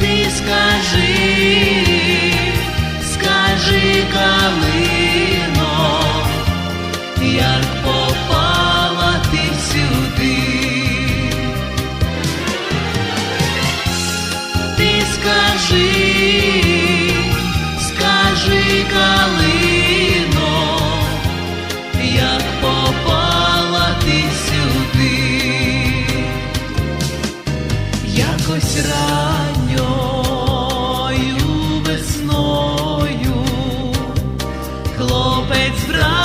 ти скажи, скажи, калино, як попала ти сюди. Ти скажи, скажи, калино, як попала ти сюди, якось раді навіть брат.